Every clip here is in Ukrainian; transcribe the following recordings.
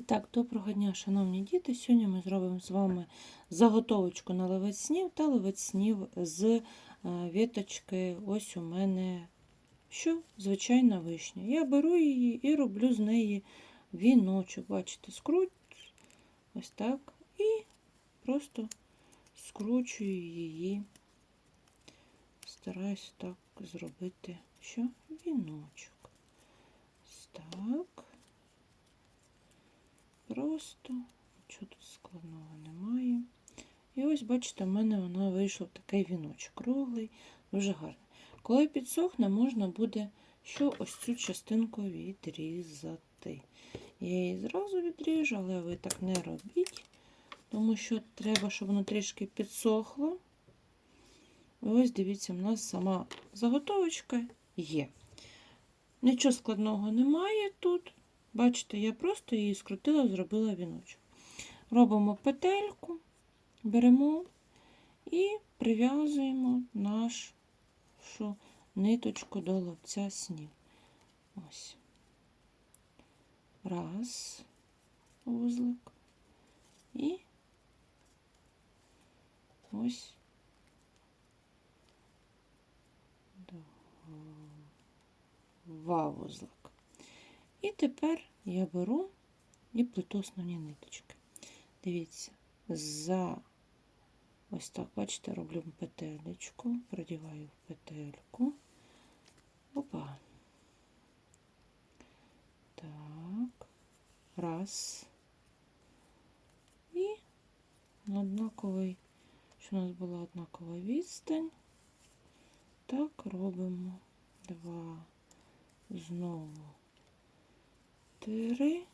І так, доброго дня, шановні діти. Сьогодні ми зробимо з вами заготовочку на левець снів та левець снів з е, віточки. Ось у мене що? Звичайна вишня. Я беру її і роблю з неї віночок. Бачите, скруть ось так. І просто скручую її. Стараюсь так зробити, що віночок. Ось так. Просто, нічого тут складного немає. І ось, бачите, в мене вона вийшов такий віночок круглий, дуже гарний. Коли підсохне, можна буде що ось цю частинку відрізати. Я її зразу відріжу, але ви так не робіть, тому що треба, щоб воно трішки підсохло. Ось дивіться, в нас сама заготовочка є. Нічого складного немає тут. Бачите, я просто її скрутила, зробила віночок. Робимо петельку, беремо і прив'язуємо нашу ниточку до лобця снів. Ось. Раз, вузлик. І ось два вузлик. І тепер я беру і плету основні ниточки. Дивіться, за ось так, бачите, роблю петелечку, продіваю в петельку. Опа. Так, раз. І однаковий, що у нас була однакова відстань. Так, робимо два, знову три,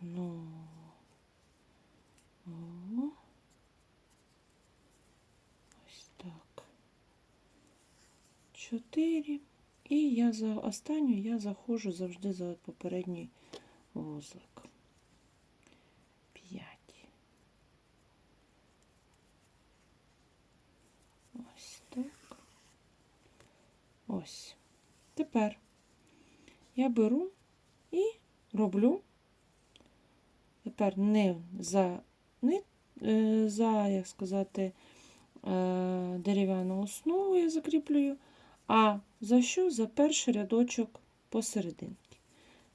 знову. Ось так. Чотири. І я за останню я заходжу завжди за попередній вузлик. П'ять. Ось так. Ось. Тепер я беру і роблю тепер не за, не, за як сказати, е, дерев'яну основу я закріплюю, а за що? За перший рядочок посерединки.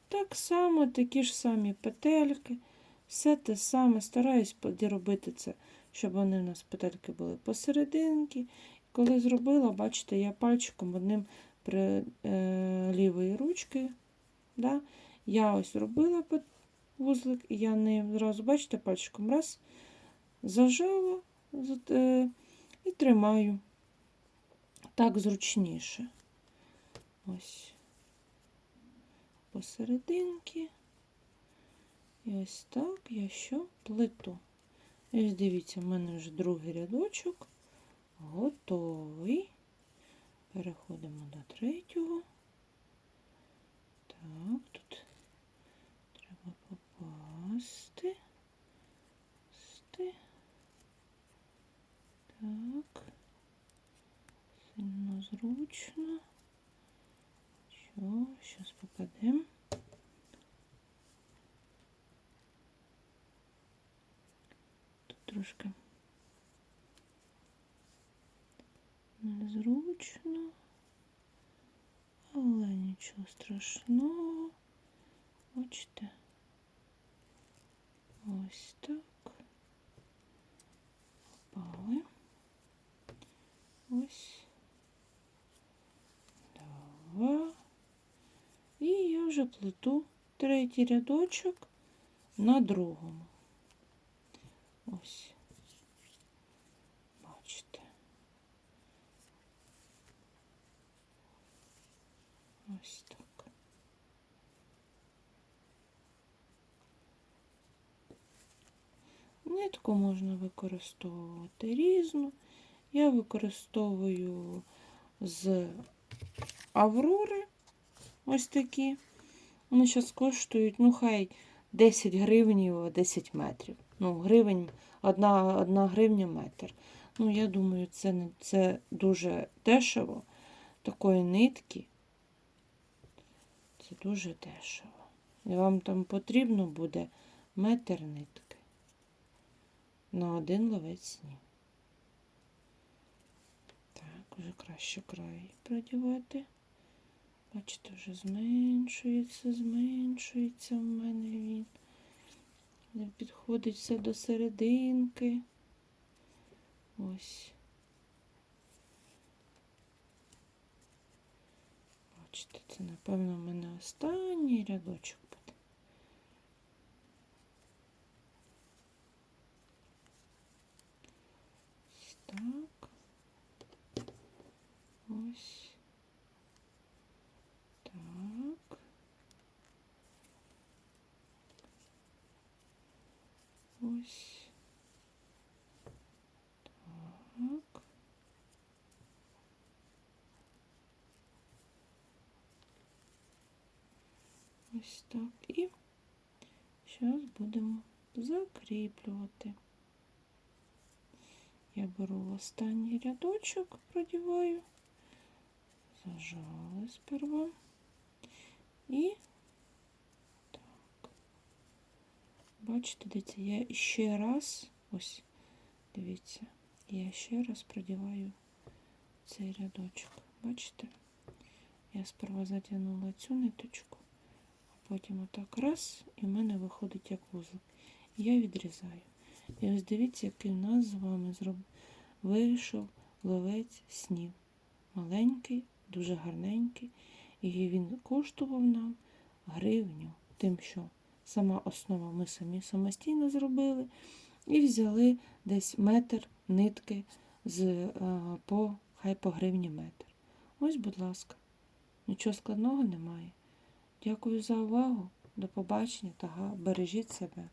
Так само такі ж самі петельки, все те саме, стараюсь робити це, щоб вони у нас петельки були посерединки. Коли зробила, бачите, я пальчиком одним при е, лівої ручки. Да? Я ось робила вузлик, і я не зразу, бачите, пальчиком раз, зажала е, і тримаю так зручніше. Ось посерединки. І ось так я що плиту. І ось дивіться, в мене вже другий рядочок готовий. Переходимо до третього. Так, тут треба попасти. Сти. Так. Сильно зручно. Що, зараз попадемо. Тут трошки незручно, але нічого страшного. Бачите, ось так. Попали. Ось. Два. І я вже плету третій рядочок на другому. Ось. Ось так. Нитку можна використовувати різну. Я використовую з Аврори ось такі. Вони зараз коштують, ну, хай 10 гривень 10 метрів. Ну, гривень, одна, одна гривня метр. Ну, я думаю, це, це дуже дешево. Такої нитки. Це дуже дешево. І вам там потрібно буде метр нитки на один ловець снів. Так, вже краще край продівати. Бачите, вже зменшується, зменшується в мене він. Не Підходить все до серединки. Ось. Бачите, це, напевно, в мене останній рядочок буде. Ось так. Ось. Так. Ось. Ось так. І зараз будемо закріплювати. Я беру останній рядочок, продіваю, зажали сперва. І так. Бачите, дивіться, я ще раз, ось, дивіться, я ще раз продіваю цей рядочок. Бачите? Я сперва затягнула цю ниточку, потім отак раз, і в мене виходить як вузол. Я відрізаю. І ось дивіться, який у нас з вами зроб... вийшов ловець снів. Маленький, дуже гарненький. І він коштував нам гривню, тим, що сама основа ми самі самостійно зробили. І взяли десь метр нитки з, е, по, хай по гривні метр. Ось, будь ласка, нічого складного немає. Дякую за увагу. До побачення та бережіть себе.